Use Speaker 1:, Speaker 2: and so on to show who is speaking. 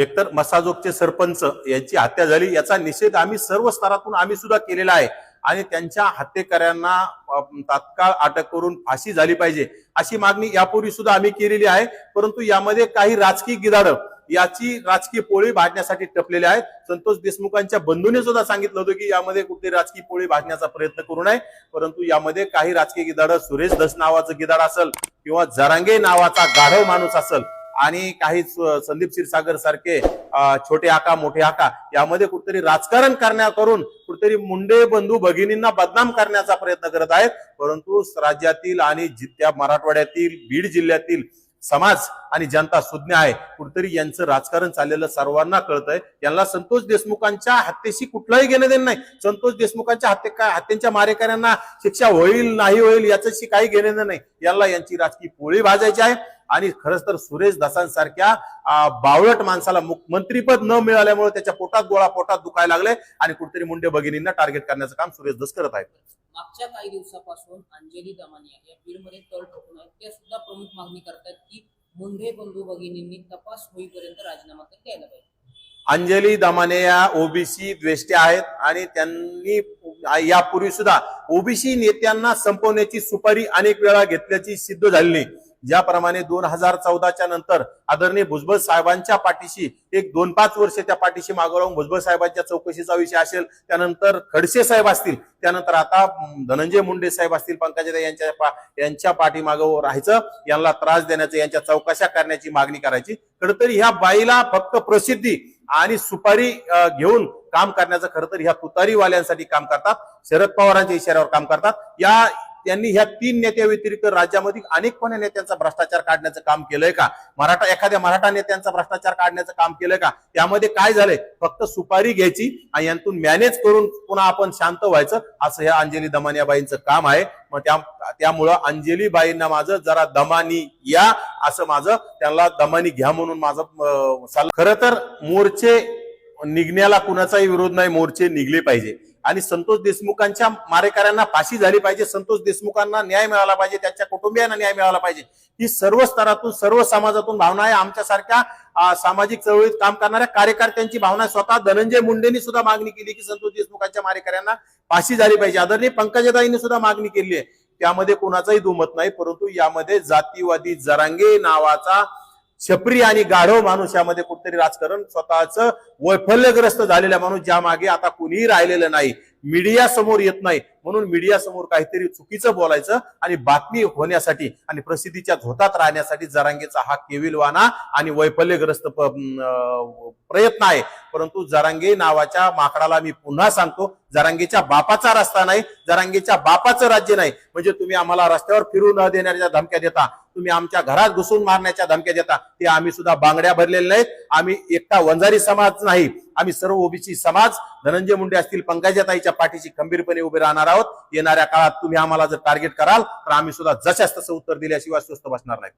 Speaker 1: एकतर मसाजोगचे सरपंच यांची हत्या झाली याचा निषेध आम्ही सर्व स्तरातून आम्ही सुद्धा केलेला आहे. आणि त्यांच्या हत्येकऱ्यांना तात्काळ अटक करून फाशी झाली पाहिजे अशी मागणी यापूर्वी सुद्धा आम्ही केलेली आहे. परंतु यामध्ये काही राजकीय गिदाडं याची राजकीय पोळी भाजण्यासाठी टपलेले आहेत. संतोष देशमुखांच्या बंधूने सुद्धा सांगितलं होतं की यामध्ये कुठे राजकीय पोळी भाजण्याचा प्रयत्न करू नये. परंतु यामध्ये काही राजकीय गिदाड सुरेश दस नावाचं गिदाड असेल किंवा जरांगे नावाचा गाढव माणूस असेल आणि काही संदीप क्षीरसागर सारखे छोटे आका मोठे आका यामध्ये कुठेतरी राजकारण करण्या करून कुठेतरी मुंडे बंधू भगिनींना बदनाम करण्याचा प्रयत्न करत आहेत. परंतु राज्यातील आणि जित्या मराठवाड्यातील बीड जिल्ह्यातील समाज आणि जनता सुज्ञ आहे कुठेतरी यांचं राजकारण चाललेलं सर्वांना कळतंय. यांना संतोष देशमुखांच्या हत्येशी कुठलाही घेणं देणं नाही. संतोष देशमुखांच्या हत्ये हत्येच्या मारेकऱ्यांना शिक्षा होईल नाही होईल याच्याशी काही घेणं देणं नाही. यांना यांची राजकीय पोळी भाजायची आहे. आणि खरंच तर सुरेश दासांसारख्या बावळट माणसाला मंत्रीपद न मिळाल्यामुळे त्याच्या पोटात गोळा पोटात दुखायला लागले आणि कुठेतरी मुंडे भगिनींना टार्गेट करण्याचं काम सुरेश दस करत आहेत.
Speaker 2: मागच्या काही दिवसापासून अंजली दमानिया या बीडमध्ये तळ ठोकून आहेत. त्या सुद्धा प्रमुख मागणी करतात की मुंढे बंधू भगिनींनी तपास होईपर्यंत राजीनामा तरी द्यायला पाहिजे.
Speaker 1: अंजली दमाने या ओबीसी द्वेष्टे आहेत आणि त्यांनी यापूर्वी सुद्धा ओबीसी नेत्यांना संपवण्याची सुपारी अनेक वेळा घेतल्याची सिद्ध झालेली ज्याप्रमाणे दोन हजार चौदाच्या नंतर आदरणीय भुजबळ साहेबांच्या पाठीशी एक दोन पाच वर्ष त्या पाठीशी मागं राहून भुजबळ साहेबांच्या चौकशीचा विषय असेल त्यानंतर खडसे साहेब असतील त्यानंतर आता धनंजय मुंडे साहेब असतील पंकजाताई यांच्या पा- यांच्या पाठीमागं राहायचं यांना त्रास देण्याचं यांच्या चौकशा करण्याची मागणी करायची. खरंतर ह्या बाईला फक्त प्रसिद्धी आणि सुपारी घेऊन काम करण्याचं खरं तर ह्या तुतारीवाल्यांसाठी काम करतात शरद पवारांच्या इशाऱ्यावर काम करतात. या त्यांनी ह्या तीन नेत्या व्यतिरिक्त राज्यामध्ये अनेक कोण्या नेत्यांचा भ्रष्टाचार काढण्याचं काम केलंय का? मराठा एखाद्या मराठा नेत्यांचा भ्रष्टाचार काढण्याचं काम केलंय का? त्यामध्ये काय झालंय? फक्त सुपारी घ्यायची आणि यांतून मॅनेज करून पुन्हा आपण शांत व्हायचं असं ह्या अंजली दमानियाबाईंचं काम आहे. मग त्या त्यामुळं अंजलीबाईंना माझं जरा दमानी या असं माझं त्यांना दमानी घ्या म्हणून माझं सल्ला खरं तर मोर्चे निघण्याला कुणाचाही विरोध नाही मोर्चे निघले पाहिजे. आणि संतोष देशमुखांच्या मारेकऱ्यांना फाशी झाली पाहिजे संतोष देशमुखांना न्याय मिळाला पाहिजे त्यांच्या कुटुंबियांना न्याय मिळाला पाहिजे. ही सर्व स्तरातून सर्व समाजातून भावना आहे. आमच्यासारख्या सामाजिक चळवळीत काम करणाऱ्या कार्यकर्त्यांची भावना स्वतः धनंजय मुंडेंनी सुद्धा मागणी केली की संतोष देशमुखांच्या मारेकऱ्यांना फाशी झाली पाहिजे. आदरणीय पंकजाताईंनी सुद्धा मागणी केली आहे. त्यामध्ये कोणाचाही दुमत नाही परंतु यामध्ये जातीवादी जरांगे नावाचा शप्री आणि गाढव माणूस यामध्ये कुठेतरी राजकारण स्वतःच वैफल्यग्रस्त झालेला माणूस ज्या मागे आता कुणीही राहिलेलं नाही. मीडिया समोर येत नाही. म्हणून मीडिया समोर काहीतरी चुकीचं बोलायचं आणि बातमी होण्यासाठी आणि प्रसिद्धीच्या झोतात राहण्यासाठी जरांगेचा हा केविलवाना आणि वैफल्यग्रस्त प्रयत्न आहे. परंतु जरांगे नावाच्या माकडाला मी पुन्हा सांगतो जरांगेच्या बापाचा रस्ता नाही जरांगेच्या बापाचं राज्य नाही. म्हणजे तुम्ही आम्हाला रस्त्यावर फिरू न देण्याच्या धमक्या देता. तुम्ही आमच्या घरात घुसून मारण्याच्या धमक्या देता ते आम्ही सुद्धा बांगड्या भरलेल्या नाहीत. आम्ही एकटा वंजारी समाज नाही. आम्ही सर्व ओबीसी समाज धनंजय मुंडे असतील पंकजाताईच्या पाठीशी खंबीरपणे उभे राहणार आहोत. येणाऱ्या काळात तुम्ही आम्हाला जर टार्गेट कराल तर आम्ही सुद्धा जशास तसं उत्तर दिल्याशिवाय स्वस्त बसणार नाही.